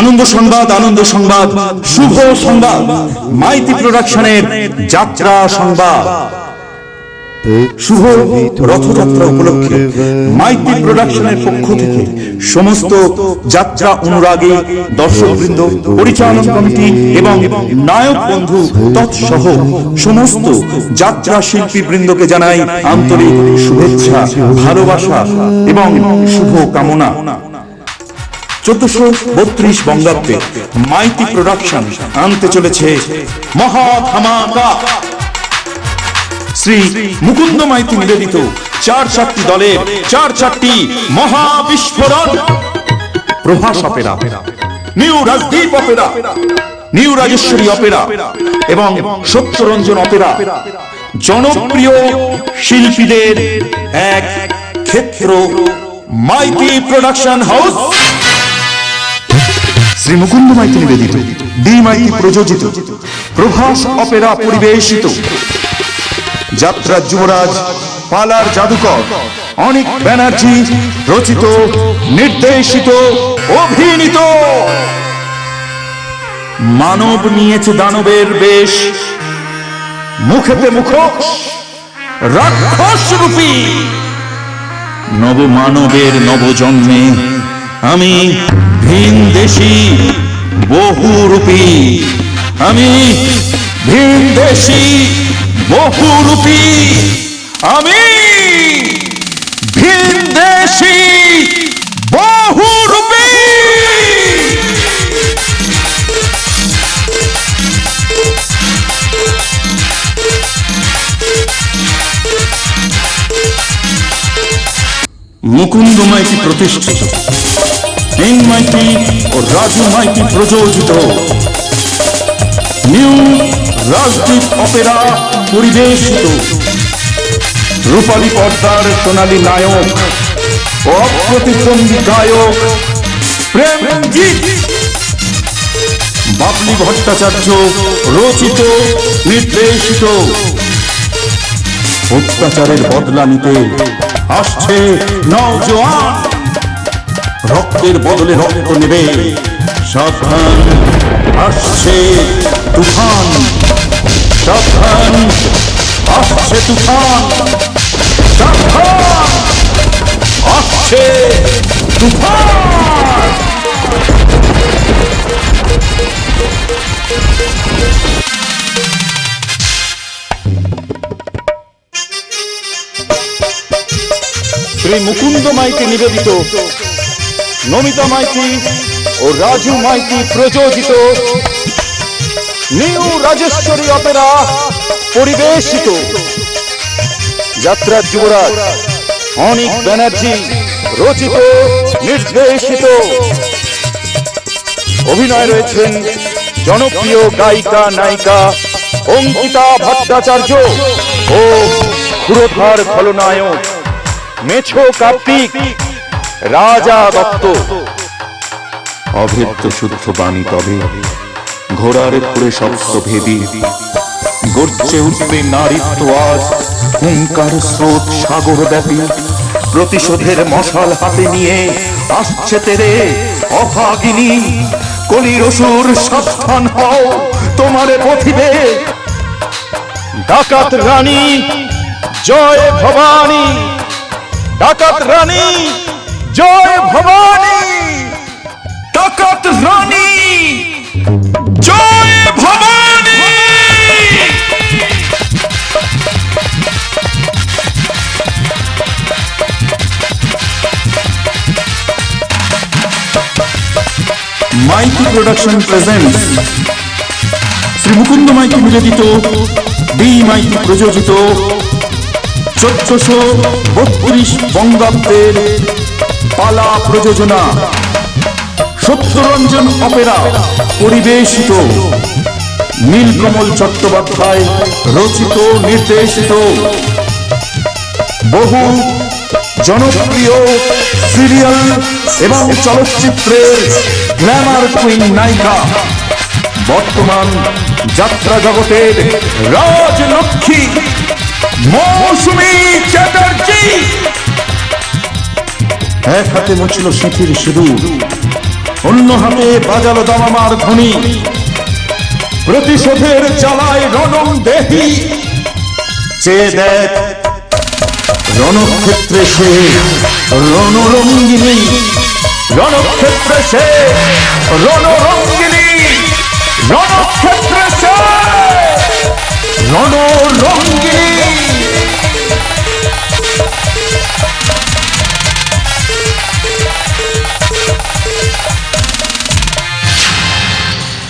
আনন্দ সংবাদ আনন্দ সংবাদ, শুভ সংবাদ, মাইতি প্রোডাকশনের যাত্রা সংবাদ। শুভ রথযাত্রা উপলক্ষে মাইতি প্রোডাকশনের পক্ষ থেকে সমস্ত যাত্রা অনুরাগী দর্শকবৃন্দ, পরিচালন কমিটি এবং নায়ক বন্ধু তৎসহ সমস্ত যাত্রা শিল্পী বৃন্দকে জানাই আন্তরিক শুভেচ্ছা, ভালোবাসা এবং শুভ কামনা। চোদ্দশো বত্রিশ বঙ্গাব্দে মাইতি প্রোডাকশন আনতে চলেছে মহা শ্রী মুকুন্দ মাইতি নিবেদিত চার চারটি দলের চার চারটি মহা বিস্ফোরণ Prabhas opera, new Rajdeep opera, new Rajeshwari opera এবং সত্যরঞ্জন অপেরা জনপ্রিয় শিল্পীদের এক ক্ষেত্র মাইতি প্রোডাকশন হাউস। শ্রী মুকুন্দ মাইতি নিবেদিত ডি মাইতি প্রযোজিত, প্রভাস অপেরা পরিবেশিত। যাত্রা যুবরাজ, পালার জাদুকর, অনেক ব্যানার্জি, রচিত, নির্দেশিত, অভিনীত। মানব নিয়েছে দানবের বেশ, মুখেতে মুখোশ, রাক্ষস রূপী। নব মানবের নবজন্মে আমি ভিন দেশি বহুরূপী। আমি ভিন দেশি বহুরূপী। আমি ভিন দেশি বহুরূপী। মুকুন্দ মাইতি প্রতিষ্ঠিত। এন মাইতি ও রাজু মাইতি প্রযোজিত। নিউ রাজদীপ অপেরা পরিবেশিত। রূপালী পর্দার সোনালী নায়ক ও অপ্রতিদ্বন্দ্বী গায়ক প্রেমজিৎ। বাবলি ভট্টাচার্য রচিত, নির্দেশিত। অত্যাচারের বদলা নিতে আসছে নওজোয়ান। রক্তের বদলে রক্ত নেবে। সাবধান। আসছে তুফান। সাবধান। আসছে তুফান। সাবধান। আসছে তুফান। শ্রী মুকুন্দ মাইকে নিবেদিত নমিতা মাইতি ও রাজু মাইতি প্রযোজিত নিউ রাজেশ্বরী অপেরা পরিবেশিত। যাত্রার যুবরাজ অনিক ব্যানার্জি রচিত, নির্দেশিত। অভিনয় রয়েছেন জনপ্রিয় গায়িকা, নায়িকা অঙ্কিতা ভট্টাচার্য ও ক্ষুরধার খলনায়ক মেছো কার্তিক। রাজা দত্ত। অভেদ্য শুদ্ধ বাণী তবে ঘোড়ার খুঁড়ে সপ্ত ভেদি। গর্জে উঠবে নারীত্ব আজ হুঙ্কার স্রোত সাগর ব্যাপী। প্রতিশোধের মশাল হাতে নিয়ে আসছে তেরে অভাগিনী কলির অসুর সাবধান হও তোমারে পথিবে। ডাকাত রানী জয় ভবানী। ডাকাত রানী জয় ভবানী ডাকাত রানী জয় ভবানী। মাইকি প্রোডাকশন প্রেজেন্টস, শ্রী মুকুন্দ মাইতি নিবেদিত বি মাইতি প্রযোজিত, চোদ্দশো বত্রিশ বঙ্গাব্দের পালা প্রযোজনা। সত্যরঞ্জন অপেরা, পরিবেশিত। নীলকমল চট্টোপাধ্যায়, রচিত, নির্দেশিত। বহু জনপ্রিয় সিরিয়াল এবং চলচ্চিত্রের গ্ল্যামার কুইন নায়িকা। বর্তমান যাত্রা জগতের রাজলক্ষ্মী এক হাতে মুছল শীতের সিঁদুর, অন্য হাতে বাজালো দামামার ধ্বনি। প্রতিশোধের জ্বালায় রণং দেহি। চেয়ে দেখ, রণক্ষেত্রে সে রণরঙ্গিনী, রণক্ষেত্রে সে রণরঙ্গিনী, রণক্ষেত্রে সে রণরঙ্গিনী।